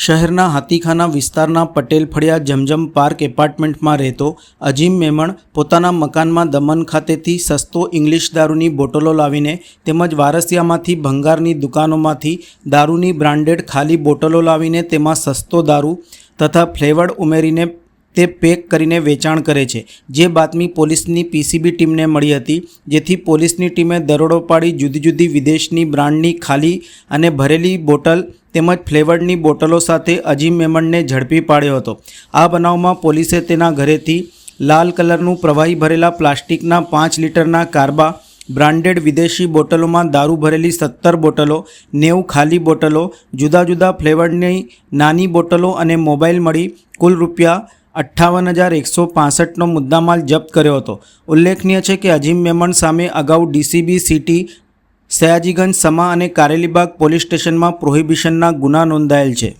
શહેરના હાથીખાના વિસ્તારના પટેલ ફળિયા જમજમ પાર્ક એપાર્ટમેન્ટમાં રહેતો અજીમ મેમણ પોતાના મકાનમાં દમન ખાતેથી સસ્તો ઇંગ્લિશ દારૂની બોટલો લાવીને તેમજ વારસિયામાંથી ભંગારની દુકાનોમાંથી દારૂની બ્રાન્ડેડ ખાલી બોટલો લાવીને તેમાં સસ્તો દારૂ તથા ફ્લેવર્ડ ઉમેરીને તે પેક કરીને વેચાણ કરે છે. જે બાતમી પોલીસની પીસીબી ટીમને મળી હતી, જેથી પોલીસની ટીમે દરોડો પાડી જુદી જુદી વિદેશની બ્રાન્ડની ખાલી અને ભરેલી બોટલ તેમજ ફ્લેવર્ડની બોટલો સાથે અજીમ મેમણને ઝડપી પાડ્યો હતો. આ બનાવમાં પોલીસે તેના ઘરેથી લાલ કલરનું પ્રવાહી ભરેલા પ્લાસ્ટિકના પાંચ લીટરના કારબા, બ્રાન્ડેડ વિદેશી બોટલોમાં દારૂ ભરેલી સત્તર બોટલો, નેવું ખાલી બોટલો, જુદા જુદા ફ્લેવરની નાની બોટલો અને મોબાઈલ મળી કુલ રૂપિયા અઠ્ઠાવન હજાર એકસો પાસઠનો મુદ્દામાલ જપ્ત કર્યો હતો. ઉલ્લેખનીય છે કે અજીમ મેમણ સામે અગાઉ ડીસીબી, સિટી, સયાજીગંજ, સમા અને કારેલીબાગ પોલીસ સ્ટેશનમાં પ્રોહિબિશનના ગુના નોંધાયેલ છે.